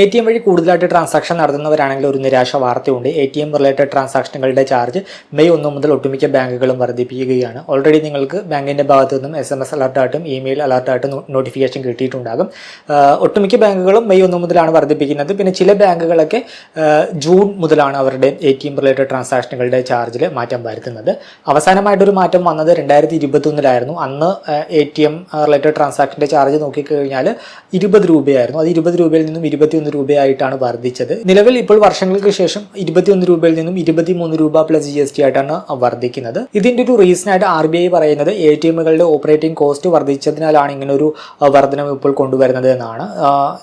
A T M വഴി കൂടുതലായിട്ട് transaction നടത്തുന്നവരാണെങ്കിൽ ഒരു നിരാശ വാർത്തയുണ്ട്. എ ടി എം റിലേറ്റഡ് ട്രാൻസാക്ഷനുകളുടെ ചാർജ് മെയ് ഒന്ന് മുതൽ ഒട്ടുമിക്ക ബാങ്കുകളും വർദ്ധിപ്പിക്കുകയാണ്. ഓൾറെഡി നിങ്ങൾക്ക് ബാങ്കിന്റെ ഭാഗത്തു നിന്നും എസ് എം എസ് അലർട്ടായിട്ടും ഇമെയിൽ അലർട്ടായിട്ടും നോട്ടിഫിക്കേഷൻ കിട്ടിയിട്ടുണ്ടാകും. ഒട്ടുമിക്ക ബാങ്കുകളും മെയ് ഒന്ന് മുതലാണ് വർദ്ധിപ്പിക്കുന്നത്. പിന്നെ ചില ബാങ്കുകളൊക്കെ ജൂൺ മുതലാണ് അവരുടെ എ ടി എം റിലേറ്റഡ് ട്രാൻസാക്ഷനുകളുടെ ചാർജിൽ മാറ്റം വരുത്തുന്നത്. അവസാനമായിട്ടൊരു മാറ്റം വന്നത് രണ്ടായിരത്തി ഇരുപത്തൊന്നിലായിരുന്നു അന്ന് എ ടി എം റിലേറ്റഡ് ട്രാൻസാക്ഷന്റെ ചാർജ് നോക്കിക്കഴിഞ്ഞാൽ ഇരുപത് രൂപയായിരുന്നു. അത് ഇരുപത് രൂപയിൽ നിന്നും ഇരുപത്തിയൊന്ന് രൂപയായിട്ടാണ് വർദ്ധിച്ചത്. നിലവിൽ ഇപ്പോൾ വർഷങ്ങൾക്ക് ശേഷം ഇരുപത്തിയൊന്ന് രൂപയിൽ നിന്നും ഇരുപത്തിമൂന്ന് രൂപ പ്ലസ് ജി എസ് ടി ആയിട്ടാണ് വർദ്ധിക്കുന്നത്. ഇതിന്റെ ഒരു റീസൺ ആയിട്ട് ആർ ബി ഐ പറയുന്നത് എ ടി എമ്മുകളുടെ ഓപ്പറേറ്റിംഗ് കോസ്റ്റ് വർദ്ധിച്ചതിനാലാണ് ഇങ്ങനെ ഒരു വർധനം ഇപ്പോൾ കൊണ്ടുവരുന്നത് എന്നാണ്.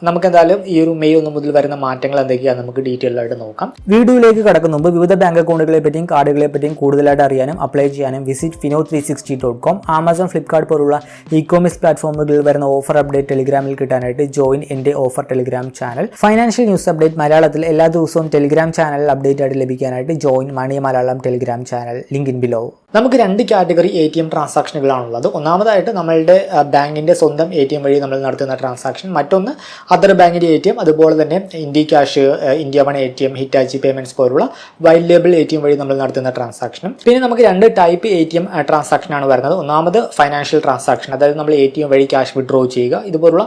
നമുക്ക് എന്തായാലും ഈ ഒരു മെയ് ഒന്ന് മുതൽ വരുന്ന മാറ്റങ്ങൾ എന്തൊക്കെയാണ് നമുക്ക് ഡീറ്റെയിൽ ആയിട്ട് നോക്കാം. വീഡിയോയിലേക്ക് കടക്കുന്ന മുമ്പ് വിവിധ ബാങ്ക് അക്കൗണ്ടുകളെ പറ്റിയും കാർഡുകളെ പറ്റിയും കൂടുതലായിട്ട് അറിയാനും അപ്ലൈ ചെയ്യാനും visit Fino three sixty dot com Amazon Flipkart പോലുള്ള ഇ കോമേഴ്സ് പ്ലാറ്റ്ഫോമുകളിൽ വരുന്ന ഓഫർ അപ്ഡേറ്റ് ടെലിഗ്രാമിൽ കിട്ടാനായിട്ട് ജോയിൻ എന്റെ offer Telegram channel financial news update മലയാളത്തിൽ എല്ലാ ദിവസവും ടെലിഗ്രാം ചാനൽ അപ്ഡേറ്റ് ആയിട്ട് ലഭിക്കാനായിട്ട് join money Malayalam Telegram channel link in below നമുക്ക് രണ്ട് കാറ്റഗറി എ ടി എം ട്രാൻസാക്ഷനുകളാണുള്ളത്. ഒന്നാമതായിട്ട് നമ്മളുടെ ബാങ്കിന്റെ സ്വന്തം എ ടി എം വഴി നമ്മൾ നടത്തുന്ന ട്രാൻസാക്ഷൻ. മറ്റൊന്ന് അതർ ബാങ്കിന്റെ എ ടി എം അതുപോലെ തന്നെ India cash India one A T M Hitachi payments പോലുള്ള white label A T M വഴി നമ്മൾ നടത്തുന്ന ട്രാൻസാക്ഷനും. പിന്നെ നമുക്ക് രണ്ട് ടൈപ്പ് എ ടി എം ട്രാൻസാക്ഷനാണ് വരുന്നത്. ഒന്നാമത് ഫൈനാൻഷ്യൽ ട്രാൻസാക്ഷൻ അതായത് നമ്മൾ എ ടി എം വഴി ക്യാഷ് വിഡ്രോ ചെയ്യുക. ഇതുപോലുള്ള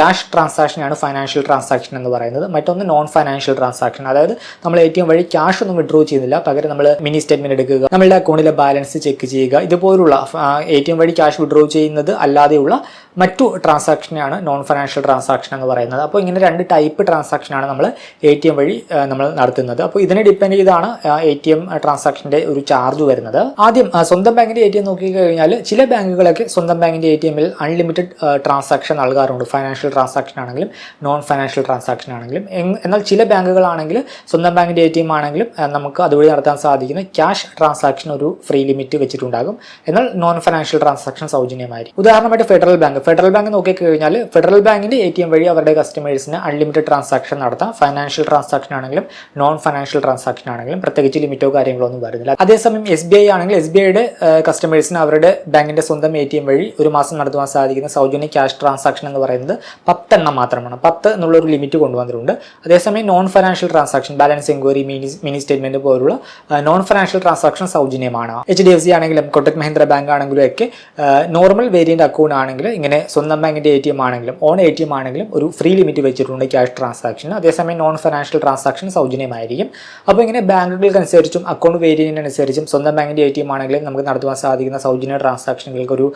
ക്യാഷ് ട്രാൻസാക്ഷനാണ് ഫൈനാൻഷ്യൽ ട്രാൻസാക്ഷൻ എന്ന് പറയുന്നത്. മറ്റൊന്ന് നോൺ ഫൈനാൻഷ്യൽ ട്രാൻസാക്ഷൻ അതായത് നമ്മൾ എ ടി എം വഴി ക്യാഷ് ഒന്നും വിഡ്രോ ചെയ്യുന്നില്ല. പകരം നമ്മൾ മിനി സ്റ്റേറ്റ്മെന്റ് എടുക്കുക നമ്മളുടെ അക്കൗണ്ടിലെ ബാലൻസ് ചെക്ക് ചെയ്യുക. ഇതുപോലുള്ള എ ടി എം വഴി ക്യാഷ് വിഡ്രോ ചെയ്യുന്നത് അല്ലാതെയുള്ള മറ്റു ട്രാൻസാക്ഷനെയാണ് നോൺ ഫൈനാൻഷ്യൽ ട്രാൻസാക്ഷൻ എന്ന് പറയുന്നത്. അപ്പോൾ ഇങ്ങനെ രണ്ട് ടൈപ്പ് ട്രാൻസാക്ഷനാണ് നമ്മൾ എ ടി എം വഴി നമ്മൾ നടത്തുന്നത്. അപ്പോൾ ഇതിനെ ഡിപ്പെൻഡ് ചെയ്താണ് എ ടി എം ട്രാൻസാക്ഷന്റെ ഒരു ചാർജ് വരുന്നത്. ആദ്യം സ്വന്തം ബാങ്കിന്റെ എ ടി എം നോക്കിക്കഴിഞ്ഞാൽ ചില ബാങ്കുകളൊക്കെ സ്വന്തം ബാങ്കിന്റെ എ ടി എമ്മിൽ അൺലിമിറ്റഡ് ട്രാൻസാക്ഷൻ നൽകാറുണ്ട്. ഫൈനാൻഷ്യൽ ട്രാൻസാക്ഷൻ ആണെങ്കിലും നോൺ ഫൈനാൻഷ്യൽ ട്രാൻസാക്ഷൻ ആണെങ്കിലും എന്നാൽ ചില ബാങ്കുകളാണെങ്കിൽ സ്വന്തം ബാങ്കിന്റെ എ ടി എം ആണെങ്കിലും നമുക്ക് അതുവഴി നടത്താൻ സാധിക്കുന്ന ക്യാഷ് ട്രാൻസാക്ഷൻ ഒരു ഫ്രീ ലിമിറ്റ് വെച്ചിട്ടുണ്ടാകും. എന്നാൽ നോൺ ഫൈനാൻഷ്യൽ ട്രാൻസാക്ഷൻ സൗജന്യമായിരിക്കും. ഉദാഹരണമായിട്ട് ഫെഡറൽ ബാങ്ക് ഫെഡറൽ ബാങ്ക് നോക്കിക്കഴിഞ്ഞാൽ ഫെഡറൽ ബാങ്കിന്റെ എ ടി എം വഴി അവരുടെ കസ്റ്റമേഴ്സിന് അൺലിമിറ്റഡ് ട്രാൻസാക്ഷൻ നടത്താം. ഫൈനാൻഷ്യൽ ട്രാൻസാക്ഷൻ ആണെങ്കിലും നോൺ ഫൈനാൻഷ്യൽ ട്രാൻസാക്ഷൻ ആണെങ്കിലും പ്രത്യേകിച്ച് ലിമിറ്റോ കാര്യങ്ങളോ ഒന്നും വരുന്നില്ല. അതേസമയം എസ് ബി ഐ ആണെങ്കിൽ എസ് ബി ഐയുടെ കസ്റ്റമേഴ്സിന് അവരുടെ ബാങ്കിന്റെ സ്വന്തം എ ടി എം വഴി ഒരു മാസം നടത്തുവാൻ സാധിക്കുന്ന സൗജന്യ ക്യാഷ് ട്രാൻസാക്ഷൻ എന്ന് പറയുന്നത് പത്തെണ്ണം മാത്രമാണ്. പത്ത് എന്നുള്ള ഒരു ലിമിറ്റ് കൊണ്ടുവന്നിട്ടുണ്ട്. അതേസമയം non financial transaction balance enquiry mini mini statement പോലുള്ള നോൺ ഫൈനാൻഷ്യൽ ട്രാൻസാക്ഷൻ സൗജന്യമാണ്. എച്ച് ഡി എഫ് സി ആണെങ്കിലും കൊട്ടക് മഹീന്ദ്ര ബാങ്ക് ആണെങ്കിലും ഒക്കെ നോർമൽ വേരിയന്റ് അക്കൗണ്ട് ആണെങ്കിൽ ഇങ്ങനെ സ്വന്തം ബാങ്കിന്റെ എ ടി എം ആണെങ്കിലും ഓൺ എ ടി എം ആണെങ്കിലും ഒരു ഫ്രീ ലിമിറ്റ് വെച്ചിട്ടുണ്ട് ക്യാഷ് ട്രാൻസാക്ഷൻ അതേസമയം നോൺ ഫിനാൻഷ്യൽ ട്രാൻസാക്ഷൻ സൗജന്യമായിരിക്കും. അപ്പോൾ ഇങ്ങനെ ബാങ്കുകൾക്കനുസരിച്ചും അക്കൗണ്ട് വേരിയന്റിനനുസരിച്ചും സ്വന്തം ബാങ്കിന്റെ എ ടി എം ആണെങ്കിലും നമുക്ക് നടത്തുവാൻ സാധിക്കുന്ന സൗജന്യ ട്രാൻസാക്ഷനുകൾക്ക് ഒരു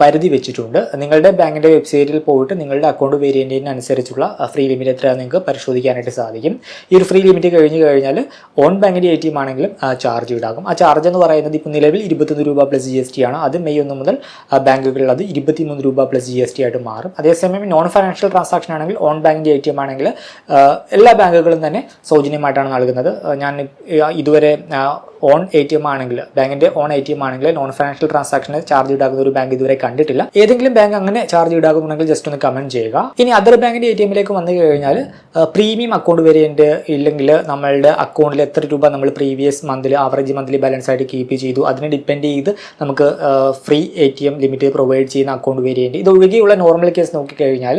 പരിധി വെച്ചിട്ടുണ്ട്. നിങ്ങളുടെ ബാങ്കിന്റെ വെബ്സൈറ്റിൽ പോയിട്ട് നിങ്ങളുടെ അക്കൗണ്ട് വേരിയന്റിനനുസരിച്ചുള്ള ഫ്രീ ലിമിറ്റ് എത്രയാണ് നിങ്ങൾക്ക് പരിശോധിക്കാനായിട്ട് സാധിക്കും. ഈ ഒരു ഫ്രീ ലിമിറ്റ് കഴിഞ്ഞ് കഴിഞ്ഞാൽ ഓൺ ബാങ്കിന്റെ എ ടി എം ആണെങ്കിലും ചാർജ് ഈടാകും. ആ ചാർജ് എന്ന് പറയുന്നത് ഇപ്പോൾ നിലവിൽ ഇരുപത്തൊന്ന് രൂപ പ്ലസ് ജി എസ് ടി ആണ്. അത് മെയ് ഒന്ന് മുതൽ ബാങ്കുകളിൽ അത് ഇരുപത്തിമൂന്ന് രൂപ പ്ലസ് ജി എസ് ടി ആയിട്ട് മാറും. അതേസമയം നോൺ ഫൈനാൻഷ്യൽ ട്രാൻസാക്ഷൻ ആണെങ്കിൽ ഓൺ ബാങ്കിന്റെ എ ടി എം ആണെങ്കിൽ എല്ലാ ബാങ്കുകളും തന്നെ സൗജന്യമായിട്ടാണ് നൽകുന്നത്. ഞാൻ ഇതുവരെ ഓൺ എ ടി എം ആണെങ്കിൽ ബാങ്കിന്റെ ഓൺ എ ടി എം ആണെങ്കിൽ നോൺ ഫൈനാൻഷ്യൽ ട്രാൻസാക്ഷന് ചാർജ് ഈടാക്കുന്ന ഒരു ബാങ്ക് ഇതുവരെ കണ്ടിട്ടില്ല. ഏതെങ്കിലും ബാങ്ക് അങ്ങനെ ചാർജ് ഈടാക്കുന്നുണ്ടെങ്കിൽ ജസ്റ്റ് ഒന്ന് കമന്റ് ചെയ്യുക. ഇനി അതർ ബാങ്കിന്റെ എ ടി എമ്മിലേക്ക് വന്നു കഴിഞ്ഞാൽ പ്രീമിയം അക്കൗണ്ട് വേരിയന്റ് ഇല്ലെങ്കിൽ നമ്മളുടെ അക്കൗണ്ടിൽ എത്ര രൂപ നമ്മൾ പ്രീവിയസ് മന്തിൽ ആവറേജ് മന്ത്ലി ബാലൻസ് ആയിട്ട് കീപ്പ് ചെയ്തു അതിനെ ഡിപ്പെൻഡ് ചെയ്ത് നമുക്ക് free A T M limit provide ചെയ്യുന്ന അക്കൗണ്ട് വേരിയന്റ്. ഇത് ഒഴികെയുള്ള നോർമൽ കേസ് നോക്കിക്കഴിഞ്ഞാൽ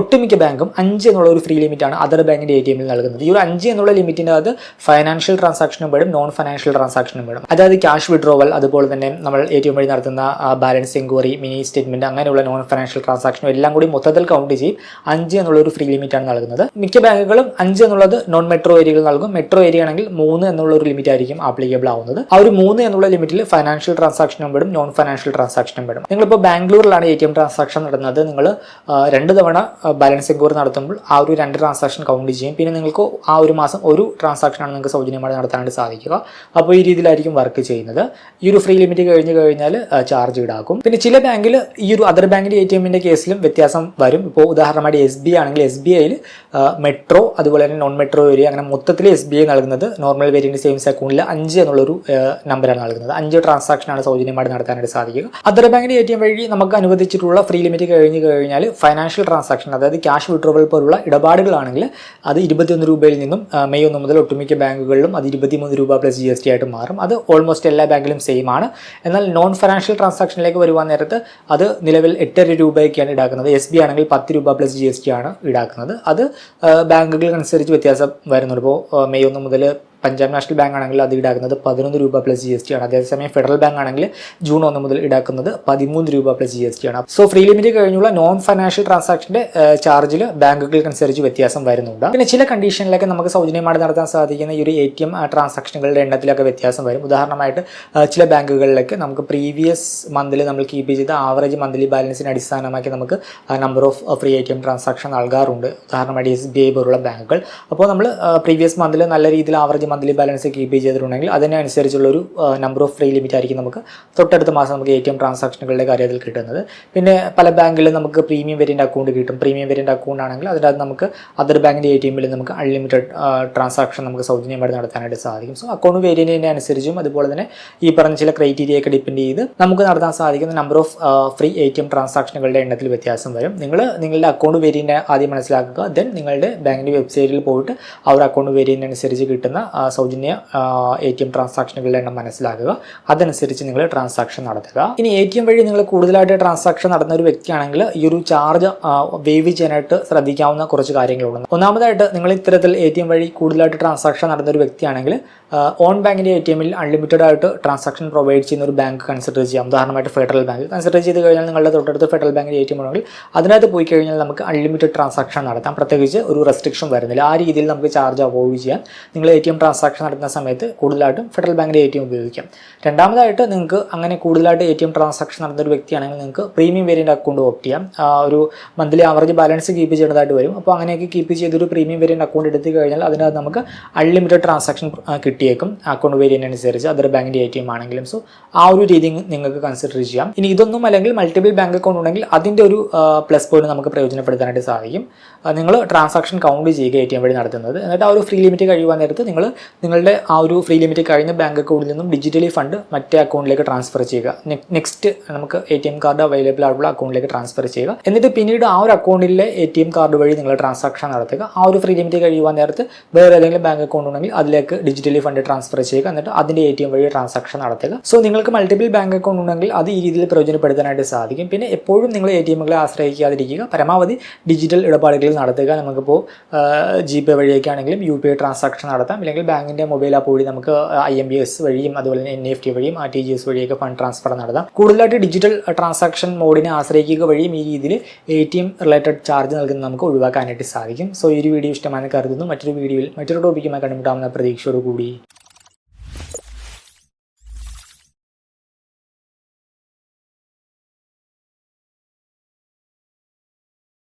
ഒട്ടുമിക്ക ബാങ്കും അഞ്ച് എന്നുള്ള ഒരു ഫ്രീ ലിമിറ്റാണ് അതർ ബാങ്കിന്റെ എ ടി എമ്മിൽ നൽകുന്നത്. ഈ ഒരു അഞ്ച് എന്നുള്ള ലിമിറ്റിന്റെ അത് ഫൈനാൻഷ്യൽ ട്രാൻസാക്ഷനും പെടും നോൺ ഫൈനാൻഷ്യൽ ട്രാൻസാക്ഷനും പെടും അതായത് ക്യാഷ് വിഡ്രോവൽ അതുപോലെ തന്നെ നമ്മൾ എ ടി എം വഴി നടത്തുന്ന ബാലൻസ് എൻക്വയറി മിനി സ്റ്റേറ്റ്മെന്റ് അങ്ങനെയുള്ള നോൺ ഫൈനാൻഷ്യൽ ട്രാൻസാക്ഷനും എല്ലാം കൂടി മൊത്തത്തിൽ കൗണ്ട് ചെയ്യും. അഞ്ച് എന്നുള്ള ഒരു ഫ്രീ ലിമിറ്റാണ് നൽകുന്നത്. മിക്ക ബാങ്കുകളും അഞ്ച് എന്നുള്ളത് നോൺ മെട്രോ ഏരിയകൾ നൽകും. മെട്രോ ഏരിയ ആണെങ്കിൽ മൂന്ന് എന്നുള്ള ഒരു ലിമിറ്റ് ആയിരിക്കും ആപ്ലിക്കബിൾ ആവുന്നത്. ആ ഒരു മൂന്ന് എന്നുള്ള ലിമിറ്റിൽ ഫൈനാൻഷ്യൽ ട്രാൻസാക്ഷനും പെടും നോൺ ഫൈനാൻഷ്യൽ ട്രാൻസാക്ഷനും പെടും. നിങ്ങളിപ്പോൾ ബാംഗ്ലൂരിലാണ് എ ടി എം ട്രാൻസാക്ഷൻ നടന്നത് നിങ്ങൾ രണ്ട് തവണ ബാലൻസ് എൻക്വയറി നടത്തുമ്പോൾ ആ ഒരു രണ്ട് ട്രാൻസാക്ഷൻ കൗണ്ട് ചെയ്യും. പിന്നെ നിങ്ങൾക്ക് ആ ഒരു മാസം ഒരു ട്രാൻസാക്ഷനാണ് നിങ്ങൾക്ക് സൗജന്യമായി നടത്താനായിട്ട് സാധിക്കുക. അപ്പോൾ ഈ രീതിയിലായിരിക്കും വർക്ക് ചെയ്യുന്നത്. ഈ ഒരു ഫ്രീ ലിമിറ്റ് കഴിഞ്ഞ് കഴിഞ്ഞാൽ ചാർജ് ഈടാക്കും. പിന്നെ ചില ബാങ്കിൽ ഈ ഒരു അതർ ബാങ്കിന്റെ എ ടി എമ്മിന്റെ കേസിലും വ്യത്യാസം വരും. ഇപ്പോൾ ഉദാഹരണമായിട്ട് എസ് ബി ആണെങ്കിൽ എസ് ബി ഐയിൽ മെട്രോ അതുപോലെ തന്നെ നോൺ മെട്രോ ഏരിയ അങ്ങനെ മൊത്തത്തിൽ എസ് ബി ഐ നൽകുന്നത് നോർമൽ വേരിയന്റ് സേവിങ്സ് അക്കൗണ്ടിൽ അഞ്ച് എന്നുള്ളൊരു നമ്പറാണ് നൽകുന്നത്. അഞ്ച് ട്രാൻസാക്ഷനാണ് സൗജന്യമായിട്ട് നടത്താനായിട്ട് സാധിക്കുക. അതർ ബാങ്കിന്റെ എ ടി എം വഴി നമുക്ക് അനുവദിച്ചിട്ടുള്ള ഫ്രീ ലിമിറ്റ് കഴിഞ്ഞ് കഴിഞ്ഞാൽ ഫൈനാൻഷ്യൽ ട്രാൻസാക്ഷൻ അതായത് ക്യാഷ് വിഡ്രോവൽ പോലുള്ള ഇടപാടുകളാണെങ്കിൽ അത് ഇരുപത്തിയൊന്ന് രൂപയിൽ നിന്നും മെയ് ഒന്ന് മുതൽ ഒട്ടുമിക്ക ബാങ്കുകളിലും അത് ഇരുപത്തിമൂന്ന് രൂപ പ്ലസ് ജി എസ് ടി ആയിട്ട് മാറും. അത് ഓൾമോസ്റ്റ് എല്ലാ ബാങ്കിലും സെയിം ആണ്. എന്നാൽ നോൺ ഫൈനാൻഷ്യൽ ട്രാൻസാക്ഷനിലേക്ക് വരുവാൻ നേരത്ത് അത് നിലവിൽ എട്ടര രൂപയൊക്കെയാണ് ഈടാക്കുന്നത്. എസ് ബി ആണെങ്കിൽ പത്ത് രൂപ പ്ലസ് ജി എസ് ടി ആണ് ഈടാക്കുന്നത്. അത് ബാങ്കുകൾക്കനുസരിച്ച് വ്യത്യാസം വരുന്നുണ്ട്. ഇപ്പോൾ മെയ് ഒന്ന് മുതൽ പഞ്ചാബ് നാഷണൽ ബാങ്ക് ആണെങ്കിൽ അത് ഈടാക്കുന്നത് പതിനൊന്ന് രൂപ പ്ലസ് ജി എസ് ടി ആണ്. അതേസമയം ഫെഡറൽ ബാങ്ക് ആണെങ്കിൽ ജൂൺ ഒന്ന് മുതൽ ഈടാക്കുന്നത് പതിമൂന്ന് രൂപ പ്ലസ് ജി എസ് ടി ആണ്. സോ ഫ്രീ ലിമിറ്റ് കഴിഞ്ഞുള്ള നോൺ ഫൈനാൻഷ്യൽ ട്രാൻസാക്ഷന്റെ ചാർജിൽ ബാങ്കുകൾക്കനുസരിച്ച് വ്യത്യാസം വരുന്നുണ്ട്. പിന്നെ ചില കണ്ടീഷനിലൊക്കെ നമുക്ക് സൗജന്യമായി നടത്താൻ സാധിക്കുന്ന ഈ ഒരു എ ടി എം ട്രാൻസാക്ഷനുകളുടെ എണ്ണത്തിലൊക്കെ വ്യത്യാസം വരും. ഉദാഹരണമായിട്ട് ചില ബാങ്കുകളിലേക്ക് നമുക്ക് പ്രീവിയസ് മന്തിൽ നമ്മൾ കീപ്പ് ചെയ്ത ആവറേജ് മന്ത്ലി ബാലൻസിനെ അടിസ്ഥാനമാക്കി നമുക്ക് number of free A T M transaction നൽകാറുണ്ട്. ഉദാഹരണമായിട്ട് എസ് ബി ഐ പോലുള്ള ബാങ്കുകൾ. അപ്പോൾ നമ്മൾ പ്രീവിയസ് മന്തിൽ നല്ല രീതിയിൽ ആവറേജ് മന്ത്ലി ബാലൻസ് കീപ്പ് ചെയ്തിട്ടുണ്ടെങ്കിൽ അതിനനുസരിച്ചുള്ള ഒരു നമ്പർ ഓഫ് ഫ്രീ ലിമിറ്റ് ആയിരിക്കും നമുക്ക്. തൊട്ടടുത്ത മാസം നമുക്ക് എ ടി എം ട്രാൻസാക്ഷനുകളുടെ കാര്യത്തിൽ കിട്ടുന്നത്. പിന്നെ പല ബാങ്കിലും നമുക്ക് പ്രീമിയം വേരിയന്റ് അക്കൗണ്ട് കിട്ടും. പ്രീമിയം വേരിയന്റ് അക്കൗണ്ട് ആണെങ്കിൽ അതിനകത്ത് നമുക്ക് അതർ ബാങ്കിന്റെ എ ടി എമ്മിൽ നമുക്ക് അൺലിമിറ്റഡ് ട്രാൻസാക്ഷൻ നമുക്ക് സൗജന്യമായിട്ട് നടത്താനായിട്ട് സാധിക്കും. സോ അക്കൗണ്ട് വേരിയന്റിനെ അനുസരിച്ചും അതുപോലെ തന്നെ ഈ പറഞ്ഞ ചില ക്രൈറ്റീരിയ ഒക്കെ ഡിപ്പെൻഡ് ചെയ്ത് നമുക്ക് നടത്താൻ സാധിക്കുന്ന number of free A T M ട്രാൻസാക്ഷനുകളുടെ എണ്ണത്തിൽ വ്യത്യാസം വരും. നിങ്ങൾ നിങ്ങളുടെ അക്കൗണ്ട് വേരിയന്റ് ആദ്യം മനസ്സിലാക്കുക. ദെൻ നിങ്ങളുടെ ബാങ്കിന്റെ വെബ്സൈറ്റിൽ പോയിട്ട് ആ ഒരു അക്കൗണ്ട് വേരിയന്റ് അനുസരിച്ച് കിട്ടുന്ന സൗജന്യ എ ടി എം ട്രാൻസാക്ഷനുകളുടെ എണ്ണം മനസ്സിലാക്കുക. അതനുസരിച്ച് നിങ്ങൾ ട്രാൻസാക്ഷൻ നടത്തുക. ഇനി എ ടി എം വഴി നിങ്ങൾ കൂടുതലായിട്ട് ട്രാൻസാക്ഷൻ നടത്തുന്ന ഒരു വ്യക്തിയാണെങ്കിൽ ഈ ഒരു ചാർജ് വേവ് ചെയ്യാനായിട്ട് ശ്രദ്ധിക്കാവുന്ന കുറച്ച് കാര്യങ്ങളുണ്ട്. ഒന്നാമതായിട്ട് നിങ്ങൾ ഇത്തരത്തിൽ എ ടി എം വഴി കൂടുതലായിട്ട് ട്രാൻസാക്ഷൻ നടത്തുന്ന ഒരു വ്യക്തിയാണെങ്കിൽ ഓൺ ബാങ്കിന്റെ എ ടി എമ്മിൽ അൺലിമിറ്റഡ് ആയിട്ട് ട്രാൻസാക്ഷൻ പ്രൊവൈഡ് ചെയ്യുന്ന ഒരു ബാങ്ക് കൺസിഡർ ചെയ്യാം. ഉദാഹരണമായിട്ട് ഫെഡറൽ ബാങ്ക് കൺസിഡർ ചെയ്ത് കഴിഞ്ഞാൽ നിങ്ങളുടെ തൊട്ടടുത്ത് ഫെഡറൽ ബാങ്കിന്റെ എ ടി എം ഉണ്ടെങ്കിൽ അതിനകത്ത് പോയി കഴിഞ്ഞാൽ നമുക്ക് അൺലിമിറ്റഡ് ട്രാൻസാക്ഷൻ നടത്താം. പ്രത്യേകിച്ച് ഒരു റെസ്ട്രിക്ഷൻ വരുന്നില്ല. ആ രീതിയിൽ നമുക്ക് ചാർജ് അവോയ്ഡ് ചെയ്യാം. നിങ്ങൾ എ ടി എം ട്രാൻസാക്ഷൻ നടത്തുന്ന സമയത്ത് കൂടുതലായിട്ടും ഫെഡറൽ ബാങ്കിന്റെ എ ടി എം ഉപയോഗിക്കാം. രണ്ടാമതായിട്ട് നിങ്ങൾക്ക് അങ്ങനെ കൂടുതലായിട്ട് എ ടി എം ട്രാൻസാക്ഷൻ നടത്തുന്ന ഒരു വ്യക്തിയാണെങ്കിൽ നിങ്ങൾക്ക് പ്രീമിയം വേരിയന്റ് അക്കൗണ്ട് ഓപ്റ്റ് ചെയ്യാം. ഒരു മന്ത്ലി ആവറേജ് ബാലൻസ് കീപ്പ് ചെയ്യേണ്ടതായിട്ട് വരും. അപ്പോൾ അങ്ങനെയൊക്കെ കീപ്പ് ചെയ്തൊരു പ്രീമിയം വേരിയന്റ് അക്കൗണ്ട് എടുത്തു കഴിഞ്ഞാൽ അതിനകത്ത് നമുക്ക് അൺലിമിറ്റഡ് ട്രാൻസാക്ഷൻ കിട്ടിയേക്കും. അക്കൗണ്ട് വേരിയന്റ് അനുസരിച്ച് അതർ ബാങ്കിന്റെ എ ടി എം ആണെങ്കിലും. സോ ആ ഒരു രീതി നിങ്ങൾക്ക് കൺസിഡർ ചെയ്യാം. ഇനി ഇതൊന്നും അല്ലെങ്കിൽ മൾട്ടിപ്പിൾ ബാങ്ക് അക്കൗണ്ട് ഉണ്ടെങ്കിൽ അതിന്റെ ഒരു പ്ലസ് പോയിന്റ് നമുക്ക് പ്രയോജനപ്പെടുത്താനായിട്ട് സാധിക്കും. നിങ്ങൾ ട്രാൻസാക്ഷൻ കൗണ്ട് ചെയ്യുക എ ടി എം വഴി നടത്തുന്നത്. എന്നിട്ട് ആ ഒരു ഫ്രീ ലിമിറ്റ് കഴിയുവാൻ നേരത്ത് നിങ്ങൾ നിങ്ങളുടെ ആ ഒരു ഫ്രീ ലിമിറ്റ് കഴിഞ്ഞ ബാങ്ക് അക്കൗണ്ടിൽ നിന്നും ഡിജിറ്റലി ഫണ്ട് മറ്റേ അക്കൗണ്ടിലേക്ക് ട്രാൻസ്ഫർ ചെയ്യുക. നെക്സ്റ്റ് നമുക്ക് A T M card available ആയിട്ടുള്ള അക്കൗണ്ടിലേക്ക് ട്രാൻസ്ഫർ ചെയ്യുക. എന്നിട്ട് പിന്നീട് ആ ഒരു അക്കൗണ്ടിലെ എ ടി എം കാർഡ് വഴി നിങ്ങൾ ട്രാൻസാക്ഷൻ നടത്തുക. ആ ഒരു ഫ്രീ ലിമിറ്റ് കഴിയുവാൻ നേരത്ത് വേറെ ഏതെങ്കിലും ബാങ്ക് അക്കൗണ്ട് ഉണ്ടെങ്കിൽ അതിലേക്ക് ഡിജിറ്റലി ഫണ്ട് ട്രാൻസ്ഫർ ചെയ്യുക. എന്നിട്ട് അതിന്റെ എ ടി എം വഴി ട്രാൻസാക്ഷൻ നടത്തുക. സോ നിങ്ങൾക്ക് മൾട്ടിപ്പിൾ ബാങ്ക് അക്കൗണ്ട് ഉണ്ടെങ്കിൽ അത് ഈ രീതിയിൽ പ്രയോജനപ്പെടുത്താനായിട്ട് സാധിക്കും. പിന്നെ എപ്പോഴും നിങ്ങൾ എ ടി എമ്മുകളെ ആശ്രയിക്കാതിരിക്കുക. പരമാവധി ഡിജിറ്റൽ ഇടപാടുകളിൽ നടത്തുക. നമുക്കിപ്പോൾ ജി പേ വഴിയൊക്കെ ആണെങ്കിലും യു പി ഐ ട്രാൻസാക്ഷൻ നടത്താം. അല്ലെങ്കിൽ ബാങ്കിന്റെ മൊബൈൽ ആപ്പ് വഴി നമുക്ക് ഐ എം ബി എസ് വഴിയും അതുപോലെ തന്നെ എൻ എഫ് ടി വഴിയും ആർ ടി ജി എസ് വഴിയൊക്കെ ഫണ്ട് ട്രാൻസ്ഫർ നടത്താം. കൂടുതലായിട്ട് ഡിജിറ്റൽ ട്രാൻസാക്ഷൻ മോഡിനെ ആശ്രയിക്കുക വഴിയും ഈ രീതിയിൽ A T M related charge നൽകുന്നത് നമുക്ക് ഒഴിവാക്കാനായിട്ട് സാധിക്കും. സോ ഈ ഒരു വീഡിയോ ഇഷ്ടമാണെന്ന് കരുതുന്നു. മറ്റൊരു വീഡിയോയിൽ മറ്റൊരു ടോപ്പിക്കുമായി കണ്ടുമുട്ടാവുന്ന പ്രതീക്ഷയോടുകൂടി.